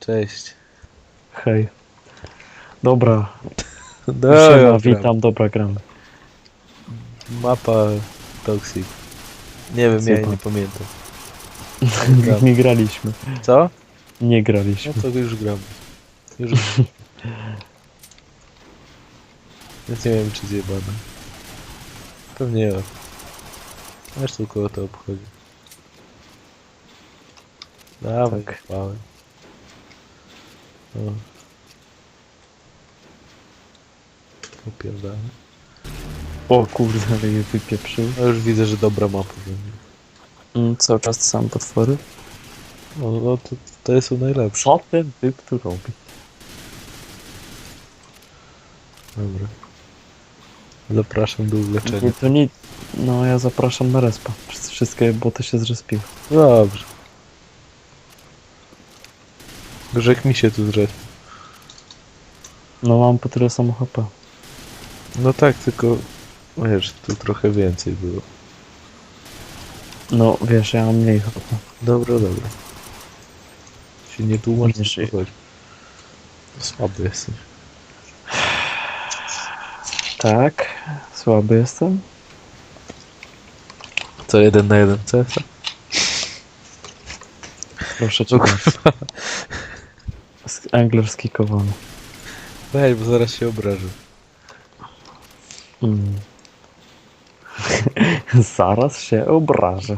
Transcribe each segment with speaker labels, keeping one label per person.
Speaker 1: Cześć.
Speaker 2: Hej. Dobra,
Speaker 1: Dobra,
Speaker 2: Siema, witam, dobra, gramy.
Speaker 1: Mapa Toxic. Nie wiem, ja
Speaker 2: Super.
Speaker 1: nie pamiętam.
Speaker 2: Nie, nie graliśmy.
Speaker 1: Co?
Speaker 2: Nie
Speaker 1: No
Speaker 2: graliśmy.
Speaker 1: to już gram. Już Więc nie wiem, czy zjebane. Pewnie ja. Aż tylko to obchodzi. Dawaj,
Speaker 2: Tak.
Speaker 1: O. Popierdamy.
Speaker 2: O kurde, ale je wypieprzył.
Speaker 1: No już widzę, że dobra mapa będzie.
Speaker 2: Mm, cały czas sam potwory.
Speaker 1: No, no to, to są najlepsze.
Speaker 2: Co ten typ tu robi?
Speaker 1: Dobra. Zapraszam do uleczenia.
Speaker 2: Nie, to nie... No, ja zapraszam na respa. Wszystkie boty się zrespiły.
Speaker 1: Dobrze. Grzech mi się tu zrzekł.
Speaker 2: No, mam po tyle samo HP.
Speaker 1: No tak, tylko wiesz, tu trochę więcej było.
Speaker 2: No, wiesz, ja mam mniej HP.
Speaker 1: Dobra, dobra. Się nie tłumacz, chodzi. Słaby jesteś.
Speaker 2: Tak, słaby jestem.
Speaker 1: Co, jeden na jeden CS?
Speaker 2: Proszę cię. bardzo. Z- Angler skikowany.
Speaker 1: Weź, bo zaraz się obrażę.
Speaker 2: Mm. Zaraz się obrażę.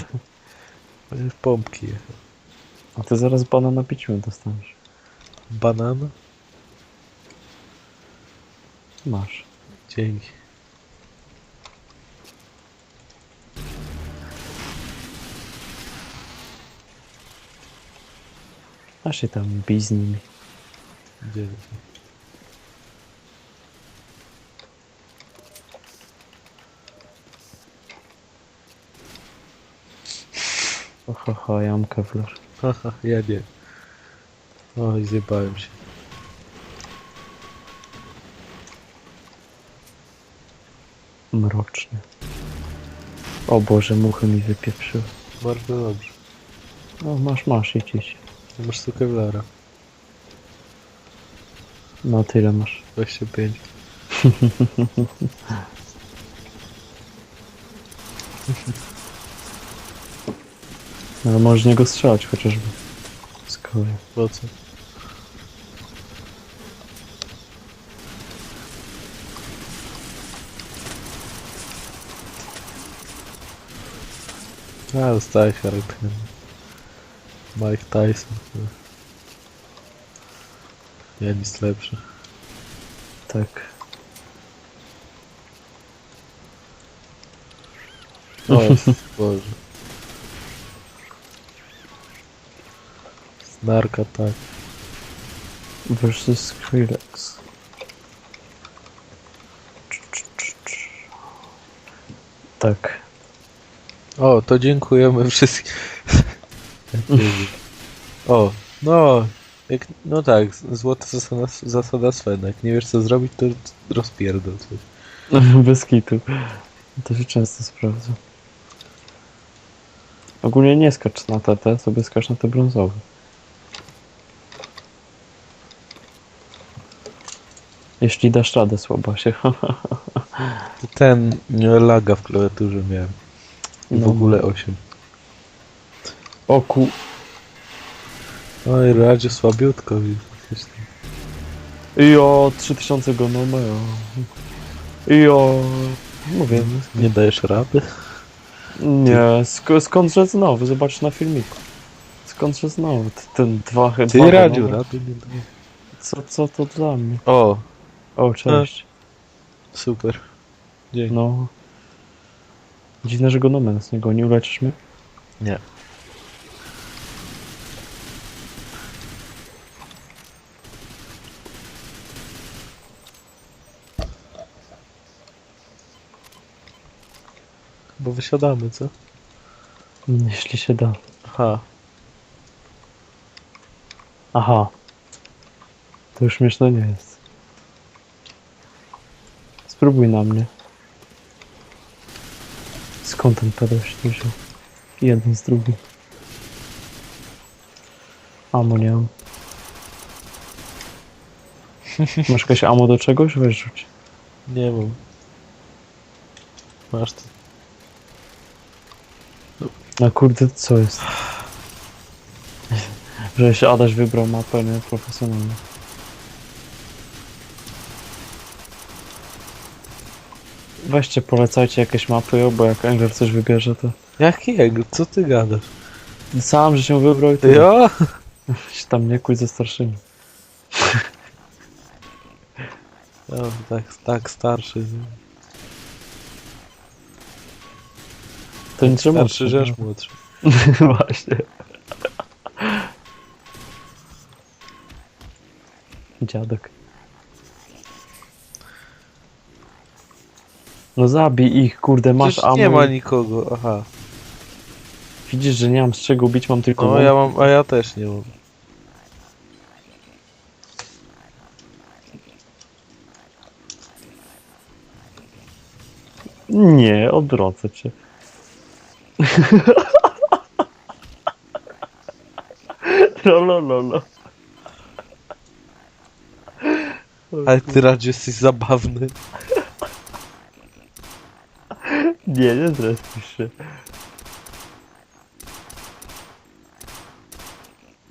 Speaker 1: Będziesz pompki jechał.
Speaker 2: A ty zaraz bana na piciu dostaniesz.
Speaker 1: Banana?
Speaker 2: Masz.
Speaker 1: Dzięki.
Speaker 2: A się tam bij z nimi.
Speaker 1: Dzięki.
Speaker 2: Oho, ho, ja mam kevlar.
Speaker 1: Haha, ja nie. Oj, zjebałem się.
Speaker 2: Mroczny. O Boże, muchy mi wypieprzyły.
Speaker 1: Bardzo dobrze.
Speaker 2: No masz, masz, idź, idź.
Speaker 1: Masz tu kevlara.
Speaker 2: No tyle masz.
Speaker 1: 25.
Speaker 2: No, ale możesz z niego strzelać chociażby. Z kolei.
Speaker 1: Po co? A, dostałeś charakter. Mike Tyson. Ja nic lepszy.
Speaker 2: Tak.
Speaker 1: O, Boże. Snarka tak.
Speaker 2: Versus Skrillex. Tak.
Speaker 1: O, to dziękujemy wszystkim. o, no, jak, no tak, złota zasada, zasada Svena. Jak nie wiesz co zrobić, to rozpierdol coś.
Speaker 2: Bez kitu. To się często sprawdza. Ogólnie nie skacz na TT, sobie skacz na te brązowe. Jeśli dasz radę słabo się.
Speaker 1: Ten nie, laga w klawiaturze miałem. W
Speaker 2: No.
Speaker 1: ogóle 8.
Speaker 2: O ku...
Speaker 1: Oj, radzie słabiutko widzisz.
Speaker 2: Jo, 3000 go no mają. Jo... Mówię.
Speaker 1: Nie dajesz rady?
Speaker 2: Nie, sk skądże znowu? Zobacz na filmiku. Skądże znowu? T- Ten dwa chyba.
Speaker 1: Ty radził rady nie dajesz.
Speaker 2: Co, co to dla mnie?
Speaker 1: O,
Speaker 2: O, cześć.
Speaker 1: super. Dzięki.
Speaker 2: No. Dziwne, że go nomen z niego nie uleczysz mnie?
Speaker 1: Nie. Bo wysiadamy, co?
Speaker 2: Jeśli się da.
Speaker 1: Aha.
Speaker 2: Aha. To już śmieszne nie jest. Spróbuj na mnie. Skąd ten pedał się tu wziął? Jeden z drugim. Amo nie mam. Masz jakieś ammo do czegoś? Weź rzuć.
Speaker 1: Nie mam. Masz to.
Speaker 2: No kurde, co jest? Że się Adaś wybrał mapę nieprofesjonalnie. Weźcie, polecajcie jakieś mapy, bo jak Angler coś wybierze, to...
Speaker 1: Jakiego? Co ty gadasz?
Speaker 2: Sam, że się wybrał i ty
Speaker 1: Ja?
Speaker 2: się tam nie kuj ze starszymi.
Speaker 1: Ja tak, tak starszy.
Speaker 2: To nic, że
Speaker 1: Starszy
Speaker 2: młodszy,
Speaker 1: rzecz młodszy.
Speaker 2: Właśnie. Dziadek. No zabij ich, kurde, masz
Speaker 1: Przecież
Speaker 2: ammo.
Speaker 1: nie ma nikogo, aha.
Speaker 2: Widzisz, że nie mam z czego bić, mam tylko
Speaker 1: No ja mam, a ja też nie mam.
Speaker 2: Nie, odwrócę cię. Lolololo.
Speaker 1: Ale ty raczej jesteś zabawny.
Speaker 2: Nie, nie zrespisz się.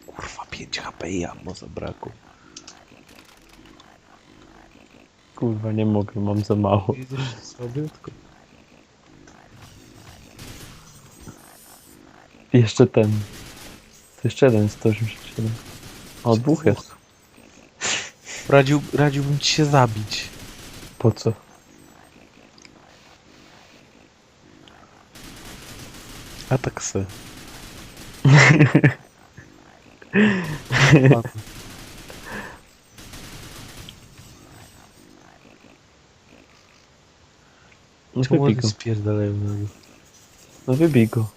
Speaker 1: Kurwa, 5 HP i ammo zabrakło.
Speaker 2: Kurwa, nie mogę, mam za mało.
Speaker 1: Słabiutko.
Speaker 2: Jeszcze ten. To jeszcze jeden, 187. O, dwóch jest.
Speaker 1: Radził, radziłbym ci się zabić.
Speaker 2: Po co?
Speaker 1: A tak se.
Speaker 2: No
Speaker 1: Czemu
Speaker 2: wybij go.
Speaker 1: spierdalają na mnie?
Speaker 2: No wybij go.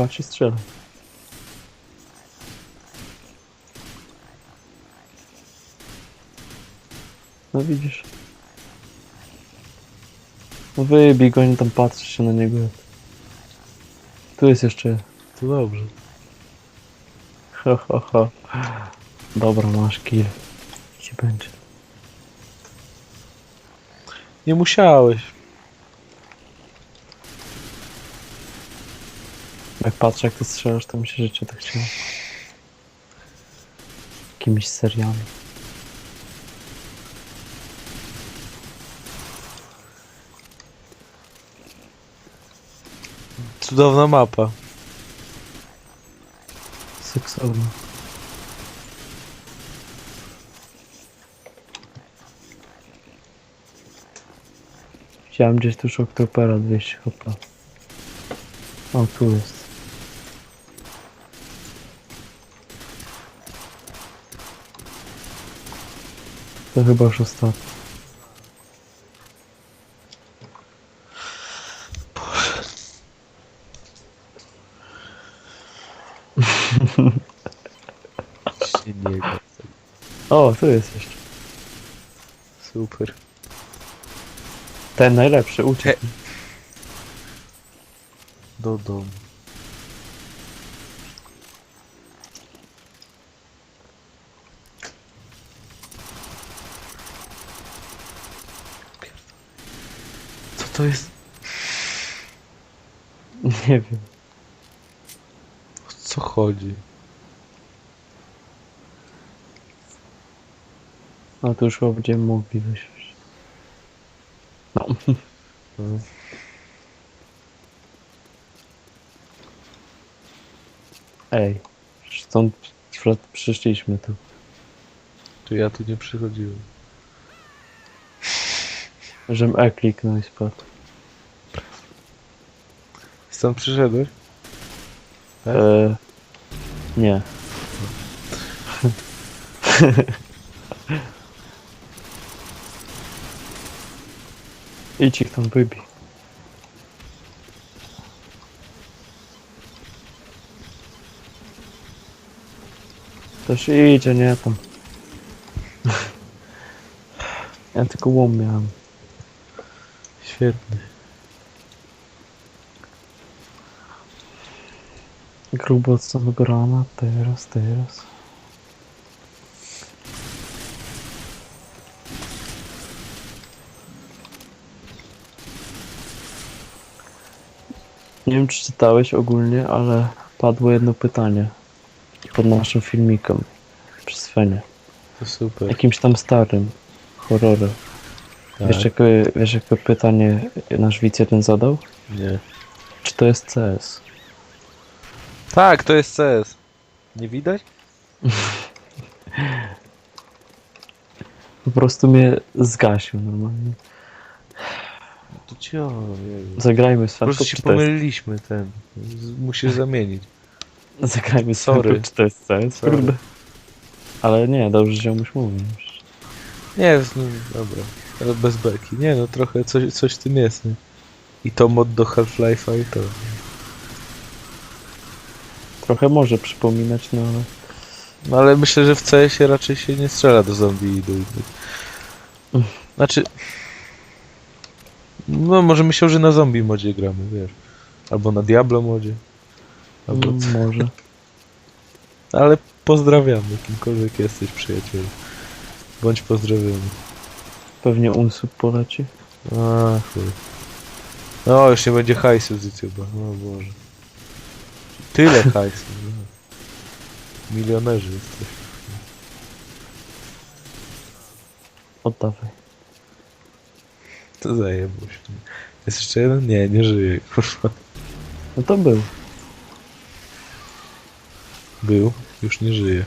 Speaker 2: Skacz i strzelaj. No widzisz. No wybij go, nie tam patrz się na niego. Tu jest jeszcze.
Speaker 1: To dobrze.
Speaker 2: Ha, ha, ha. Dobra, masz kill. Ci będzie.
Speaker 1: Nie musiałeś.
Speaker 2: Jak patrzę jak ty strzelasz, to mi się życie tak chciało. Jakimiś seriami.
Speaker 1: Cudowna mapa.
Speaker 2: Seksualne. Widziałem gdzieś tu Shocktroopera 200 HP. O, tu jest. To chyba już ostatni. O, tu jest jeszcze.
Speaker 1: Super.
Speaker 2: Ten najlepszy, uciekł.
Speaker 1: Do domu. To jest?
Speaker 2: Nie wiem.
Speaker 1: O co chodzi?
Speaker 2: No to już chyba będziemy mogli wysiąść. No.
Speaker 1: No.
Speaker 2: Ej. Stąd przy- przyszliśmy tu.
Speaker 1: Czy ja tu nie przychodziłem?
Speaker 2: Żem E kliknął i spadł.
Speaker 1: Stąd przyszedłeś? Tak?
Speaker 2: E, nie. Idź ich tam wybij. Też idzie, nie tam. Ja tylko łom miałem.
Speaker 1: Świetny.
Speaker 2: Grubo od samego rana, teraz, teraz. Nie wiem, czy czytałeś ogólnie, ale padło jedno pytanie pod naszym filmikiem przy Svenie.
Speaker 1: To super.
Speaker 2: Jakimś tam starym horrorem.
Speaker 1: Tak.
Speaker 2: Wiesz, jakie, wiesz, jakie pytanie nasz wice ten zadał?
Speaker 1: Nie.
Speaker 2: Czy to jest CS?
Speaker 1: Tak, to jest CS. Nie widać?
Speaker 2: Po prostu mnie zgasił normalnie.
Speaker 1: To cio, Jezu.
Speaker 2: Zagrajmy z
Speaker 1: Po prostu się pomyliliśmy ten. Z- Musisz zamienić.
Speaker 2: Zagrajmy z
Speaker 1: Sorry.
Speaker 2: Jest CS?
Speaker 1: Sorry.
Speaker 2: Kurde. Ale nie, dobrze, ziomuś mówi.
Speaker 1: Nie, no, dobra. Ale bez beki. Nie no, trochę coś, coś w tym jest, nie? I to mod do Half-Life'a i to.
Speaker 2: Trochę może przypominać, no ale...
Speaker 1: No ale myślę, że w CS-ie raczej się nie strzela do zombie i do innych. Znaczy... No może myślał, że na zombie modzie gramy, wiesz. Albo na Diablo modzie. Albo
Speaker 2: Mm, może.
Speaker 1: Ale pozdrawiamy, kimkolwiek jesteś, przyjacielu. Bądź pozdrowiony.
Speaker 2: Pewnie unsub poleci.
Speaker 1: A, chuj. No, już nie będzie hajsu z YouTube'a. O Boże. Tyle hajsu. No. Milionerzy jesteś.
Speaker 2: Oddawaj.
Speaker 1: To zajebuś. Jest jeszcze jeden? Nie, nie żyje. Kurwa.
Speaker 2: No to był.
Speaker 1: Był, już nie żyje.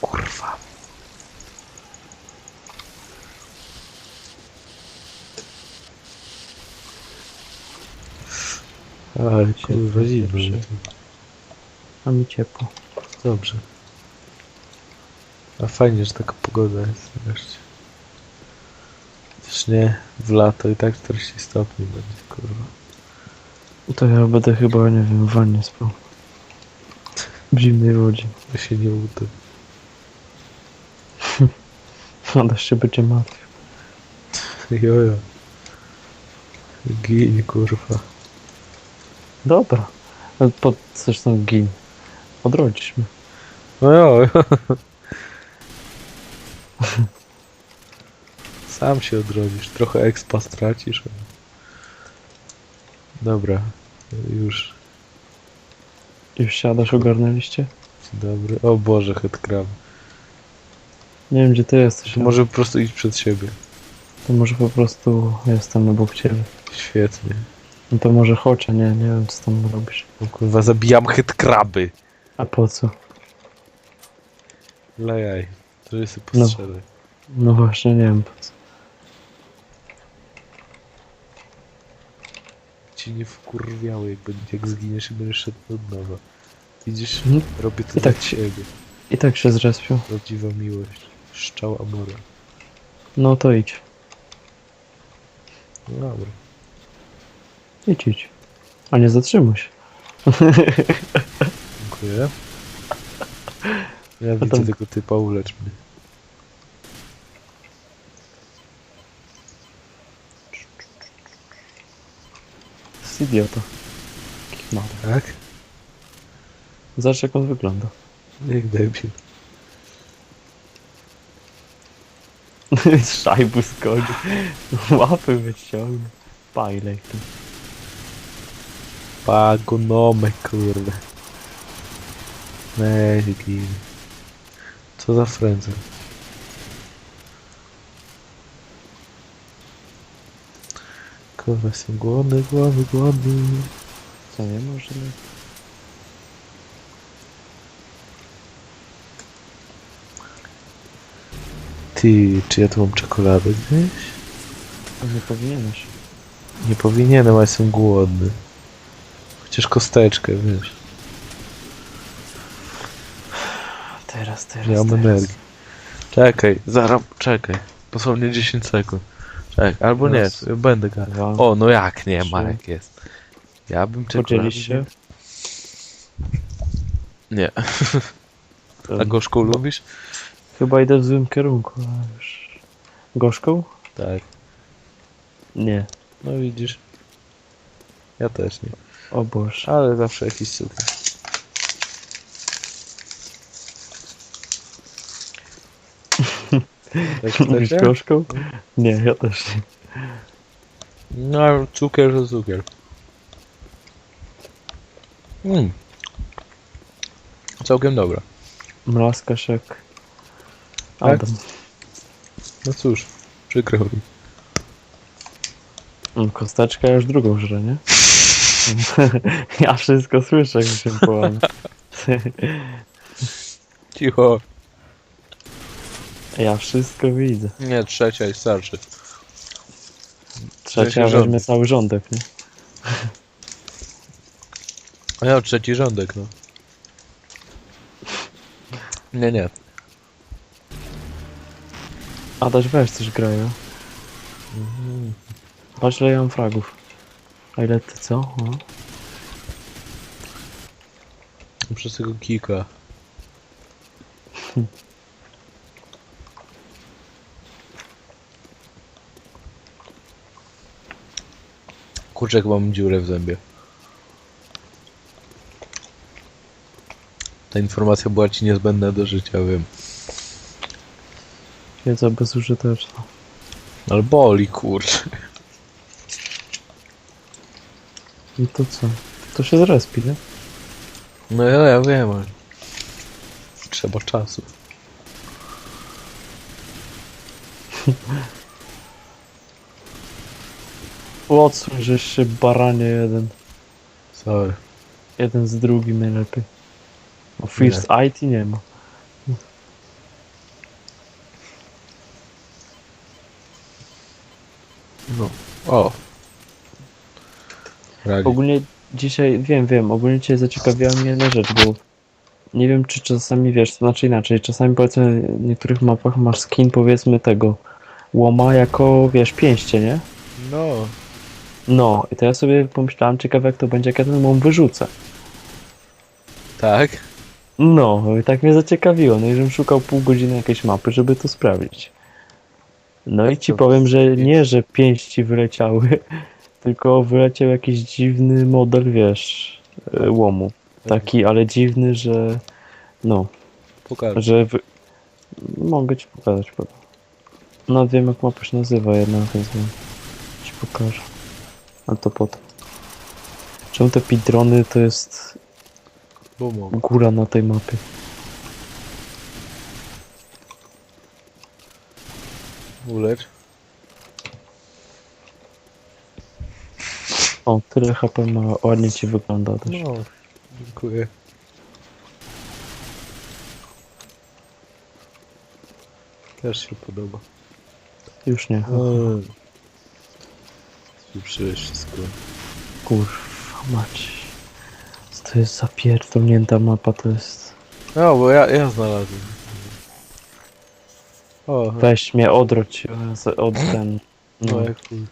Speaker 1: Kurwa. Ale kurwa zimno.
Speaker 2: A mi ciepło.
Speaker 1: Dobrze. A fajnie, że taka pogoda jest wreszcie. Też nie w lato i tak 40 stopni będzie, kurwa.
Speaker 2: To ja będę chyba, nie wiem, w wannie spał. W zimnej wodzie.
Speaker 1: To się nie uda.
Speaker 2: Adaś się będzie martwił.
Speaker 1: Jojo. Gin, kurwa.
Speaker 2: Dobra. Ale Po zresztą gin. Odrodzisz mnie.
Speaker 1: No jo. Sam się odrodzisz. Trochę expa stracisz. ale- Dobra. Już.
Speaker 2: Już siadasz, ogarnęliście?
Speaker 1: Dobry. O Boże, headcrab.
Speaker 2: Nie wiem, gdzie ty jesteś.
Speaker 1: To może po prostu iść przed siebie.
Speaker 2: To może po prostu jestem obok ciebie.
Speaker 1: Świetnie.
Speaker 2: No to może chodź, a nie, nie wiem, co tam robisz.
Speaker 1: O kurwa, zabijam headcraby.
Speaker 2: A po co?
Speaker 1: Dla jaj. To jest
Speaker 2: No.
Speaker 1: postrzelę.
Speaker 2: No właśnie, nie wiem po co.
Speaker 1: Ci nie wkurwiały, jak, jak zginiesz i będziesz szedł od nowa. Widzisz?
Speaker 2: Mhm.
Speaker 1: Robię to
Speaker 2: I
Speaker 1: dla
Speaker 2: tak-
Speaker 1: ciebie.
Speaker 2: I tak się zrespił.
Speaker 1: Prawdziwa miłość. Szczał Amora.
Speaker 2: No to idź.
Speaker 1: No dobra.
Speaker 2: Idź, idź. A nie zatrzymuj się.
Speaker 1: Dziękuję. Ja widzę
Speaker 2: tam-
Speaker 1: tego typa, ulecz mnie.
Speaker 2: Jest idiota.
Speaker 1: Tak?
Speaker 2: Zobacz jak on wygląda.
Speaker 1: Jak debil.
Speaker 2: Z szajbu. Łapy wyciągnie. Pajlek tu.
Speaker 1: Pagonomek, kurde. Nee, gin. Co za frędza. Kurwa, jestem głodny, głodny, głodny.
Speaker 2: Co nie może?
Speaker 1: Ty, czy ja tu mam czekoladę gdzieś?
Speaker 2: Nie powinieneś.
Speaker 1: Nie powinienem, a jestem głodny. Chociaż kosteczkę, wiesz.
Speaker 2: Teraz, teraz,
Speaker 1: Nie mam
Speaker 2: teraz.
Speaker 1: energii. Czekaj, zaraz, czekaj. Dosłownie 10 sekund. Czekaj, albo nie,
Speaker 2: Raz,
Speaker 1: będę gadał.
Speaker 2: Dwa,
Speaker 1: O, no jak nie,
Speaker 2: trzy.
Speaker 1: Marek jest. Ja bym czekoladę...
Speaker 2: Podzielisz się?
Speaker 1: Nie. A gorzką lubisz?
Speaker 2: Chyba idę w złym kierunku, a już... Gorzką?
Speaker 1: Tak.
Speaker 2: Nie.
Speaker 1: No widzisz. Ja też nie.
Speaker 2: O Boże.
Speaker 1: Ale zawsze jakiś cukier. Tak
Speaker 2: Lubisz
Speaker 1: chcecie?
Speaker 2: gorzką? Nie, ja też nie.
Speaker 1: No, cukier to cukier. Mm. Całkiem dobra.
Speaker 2: Mlaskaszek.
Speaker 1: Tak?
Speaker 2: Adam.
Speaker 1: No cóż, przykro mi.
Speaker 2: Mm, Kosteczka już drugą żre, nie? Ja wszystko słyszę, jak się połamie.
Speaker 1: Cicho.
Speaker 2: ja wszystko widzę.
Speaker 1: Nie, trzecia i starczy.
Speaker 2: Trzecia
Speaker 1: Trzeci rząd.
Speaker 2: weźmie cały rządek, nie?
Speaker 1: Ja trzeci rządek, no. Nie, nie.
Speaker 2: Adaś weź coś grają. Patrz ile ja mam fragów. A ile ty co? O.
Speaker 1: Przez tego kika. Kurczak mam dziurę w zębie. Ta informacja była ci niezbędna do życia, wiem.
Speaker 2: Wiedza bezużyteczna.
Speaker 1: Ale boli, kurczę.
Speaker 2: I to co? To się zrespi, nie?
Speaker 1: No ja, ja wiem, ale... Trzeba czasu.
Speaker 2: Odsuń, żeś się baranie jeden.
Speaker 1: Sorry.
Speaker 2: Jeden z drugim najlepiej. O First IT nie ma.
Speaker 1: No. O. Rali.
Speaker 2: Ogólnie dzisiaj, wiem, wiem, ogólnie cię zaciekawiła mnie jedna rzecz, bo nie wiem czy czasami wiesz, to znaczy inaczej, czasami powiedzmy w niektórych mapach masz skin powiedzmy tego łoma jako, wiesz, pięście, nie?
Speaker 1: No.
Speaker 2: No, i to ja sobie pomyślałem, ciekawe jak to będzie, jak ja ten łom wyrzucę.
Speaker 1: Tak?
Speaker 2: No, i tak mnie zaciekawiło, no i żebym szukał pół godziny jakiejś mapy, żeby to sprawdzić. No i ci
Speaker 1: To
Speaker 2: powiem, że nie, że pięści wyleciały, tylko wyleciał jakiś dziwny model, wiesz, e, łomu. Taki, ale dziwny, że no,
Speaker 1: Pokażę.
Speaker 2: że wy... mogę ci pokazać potem. No wiem jak mapa się nazywa jednak, więc no, ci pokażę. A to potem. Czemu te pidrony to jest
Speaker 1: Bo mogę.
Speaker 2: góra na tej mapie?
Speaker 1: Ulecz.
Speaker 2: O, tyle HP ma, ładnie ci wygląda też.
Speaker 1: No. Dziękuję. Też się podoba.
Speaker 2: Już nie.
Speaker 1: Mm. Spieprzyłeś wszystko.
Speaker 2: Kurwa mać. Co to jest za pierdolnięta mapa, to jest...
Speaker 1: No, bo ja, ja znalazłem. O,
Speaker 2: Weź mnie, z- od ten...
Speaker 1: no
Speaker 2: No,
Speaker 1: jak chuj.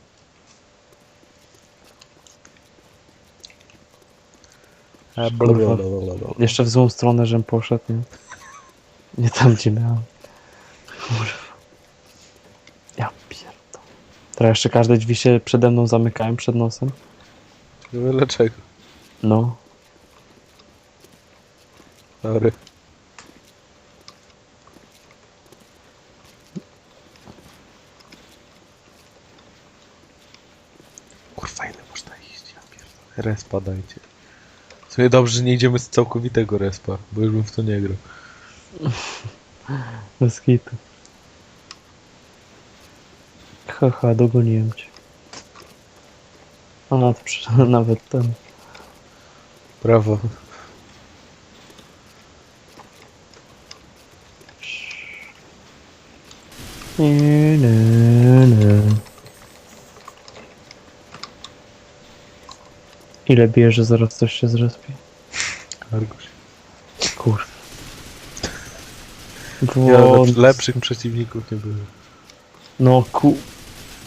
Speaker 1: A,
Speaker 2: Kurwa.
Speaker 1: blablabla.
Speaker 2: jeszcze w złą stronę, żem poszedł, nie? Nie tam, gdzie miałem. Kurwa. Ja pierdolę. Teraz jeszcze każde drzwi się przede mną zamykają, przed nosem.
Speaker 1: Wiem dlaczego.
Speaker 2: No.
Speaker 1: Sorry. Kurwa, ile można iść? Ja pierdolę. Respa dajcie. W sumie dobrze, że nie idziemy z całkowitego respa, bo już bym w to nie grał.
Speaker 2: Bez hitu. Haha, dogoniłem cię. A nawet, nawet ten.
Speaker 1: Brawo.
Speaker 2: Nie, nie, nie. Ile bije, że zaraz coś się zrespi?
Speaker 1: Argus.
Speaker 2: Kur...
Speaker 1: Nie,
Speaker 2: Bo...
Speaker 1: lepsz, lepszych przeciwników nie było.
Speaker 2: No ku...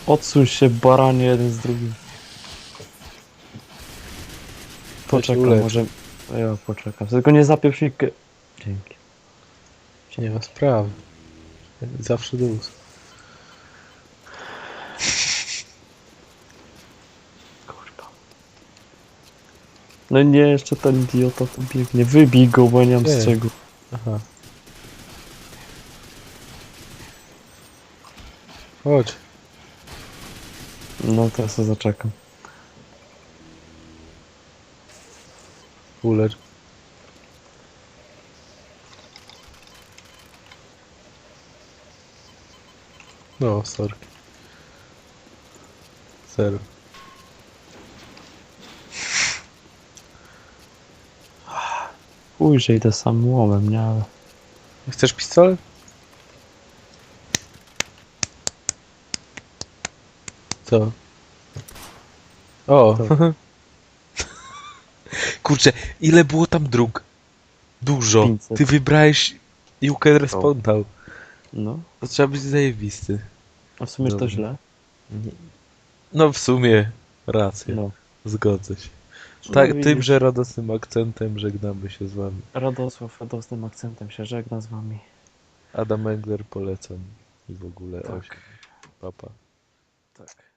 Speaker 2: Odsuń się baranie jeden z drugim. Poczekam,
Speaker 1: ulecz.
Speaker 2: może... Ja poczekam. Tylko nie zapieprz mi... ke- Dzięki.
Speaker 1: Nie ma sprawy. Zawsze do ust.
Speaker 2: No nie, jeszcze ten idiota tu biegnie. Wybij go, bo ja nie mam
Speaker 1: Nie.
Speaker 2: z czego.
Speaker 1: Aha. Chodź.
Speaker 2: No teraz ja zaczekam.
Speaker 1: Ulecz. No, sorry. Zero.
Speaker 2: Ujrzyj to sam łomem, nie? Ale...
Speaker 1: Chcesz pistolet? Co? O! Kurczę, ile było tam dróg? Dużo.
Speaker 2: 500.
Speaker 1: Ty wybrałeś You can respawn now.
Speaker 2: No,
Speaker 1: To trzeba być zajebisty.
Speaker 2: a w sumie to
Speaker 1: Dobra.
Speaker 2: źle.
Speaker 1: No w sumie racja.
Speaker 2: No.
Speaker 1: Zgodzę się.
Speaker 2: No
Speaker 1: Tak,
Speaker 2: widzisz.
Speaker 1: tymże radosnym akcentem żegnamy się z wami.
Speaker 2: Radosław radosnym akcentem się żegna z wami.
Speaker 1: Adam Engler polecam i w ogóle
Speaker 2: Tak.
Speaker 1: 8. Papa.
Speaker 2: Tak.